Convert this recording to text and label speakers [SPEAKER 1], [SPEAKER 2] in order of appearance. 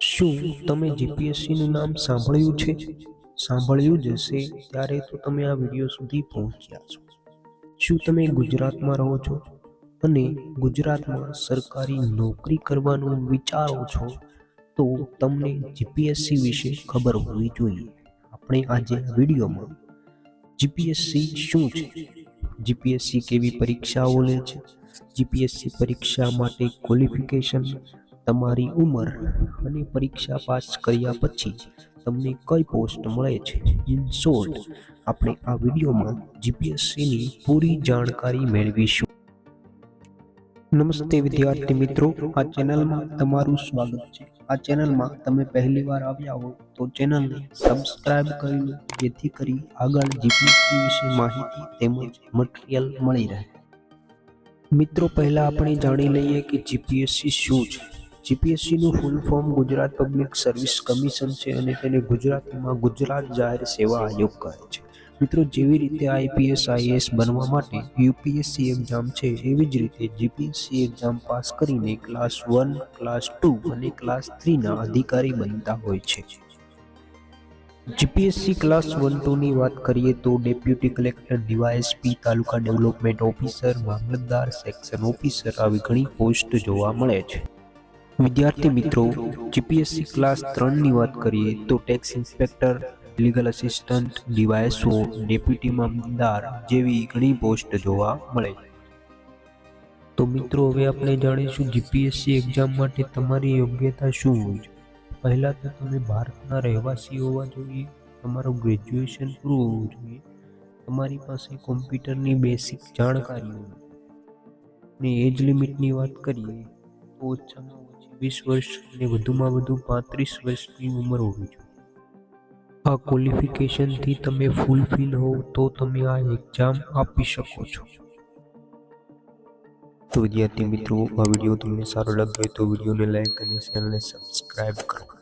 [SPEAKER 1] શું તમે જીપીએસસીનું નામ સાંભળ્યું છે? સાંભળ્યું જ હશે, ત્યારે તો તમે આ વીડિયો સુધી પહોંચ્યા છો. શું તમે ગુજરાતમાં રહો છો? અને ગુજરાતમાં સરકારી નોકરી કરવાનું વિચારો છો? તો તમને જીપીએસસી વિશે ખબર હોવી જોઈએ. આપણે આજે વિડીયોમાં જીપીએસસી શું છે? જીપીએસસી કેવી પરીક્ષાઓ લે છે? જીપીએસસી પરીક્ષા માટે ક્વોલિફિકેશન તમારી ઉંમર અને પરીક્ષા પાસ કર્યા પછી તમને કઈ પોસ્ટ મળે છે? ઇન શોર્ટ આપણે આ વિડીયોમાં જીપીએસસીની પૂરી જાણકારી મેળવીશું. નમસ્તે વિદ્યાર્થી મિત્રો, આ ચેનલમાં તમારું સ્વાગત છે. આ ચેનલમાં તમે પહેલી વાર આવ્યા હો તો ચેનલને સબસ્ક્રાઇબ કરી લો, જેથી કરી આગળ જીપીએસસી વિશે માહિતી તેમજ મટીરિયલ મળી રહે. મિત્રો, પહેલાં આપણે જાણી લઈએ કે જીપીએસસી શું છે. જીપીએસસીનું full form Gujarat Public Service Commission છે અને તેને ગુજરાતીમાં ગુજરાત જાહેર સેવા આયોગ કહે છે. મિત્રો, જેવી રીતે આઈપીએસ આઈએએસ બનવા માટે યુપીએસસી એક્ઝામ છે, એવી જ રીતે જીપીએસસી એક્ઝામ પાસ કરીને ક્લાસ વન ક્લાસ ટુ અને ક્લાસ થ્રીના અધિકારી બનતા હોય છે. જીપીએસસી ક્લાસ વન ટુની વાત કરીએ તો deputy collector DYSP taluka development officer મામલતદાર સેક્શન ઓફિસર આવી ઘણી પોસ્ટ જોવા મળે છે. વિદ્યાર્થી મિત્રો જીપીએસસી ક્લાસ ત્રણની વાત કરીએ તો tax inspector legal assistant DYSO deputy મામલતદાર જેવી ઘણી પોસ્ટ જોવા મળે તો મિત્રો, હવે આપણે જાણીશું જીપીએસસી એક્ઝામ માટે તમારી યોગ્યતા શું હોય છે. પહેલાં તો તમે ભારતના રહેવાસી હોવા જોઈએ, તમારું ગ્રેજ્યુએશન પૂરું હોવું જોઈએ, તમારી પાસે કોમ્પ્યુટરની બેસિક જાણકારી હોય, અને એજ લિમિટની વાત કરીએ ઓછામાં ઓછી વીસ વર્ષ અને વધુમાં વધુ પાંત્રીસ વર્ષની ઉંમર હોવી જોઈએ. આ ક્વોલિફિકેશનથી તમે ફૂલફિલ હોવ તો તમે આ એક્ઝામ આપી શકો છો. તો વિદ્યાર્થી મિત્રો, આ વીડિયો તમને સારો લાગ્યો હોય તો વિડીયોને લાઈક અને ચેનલને સબસ્ક્રાઈબ કરો.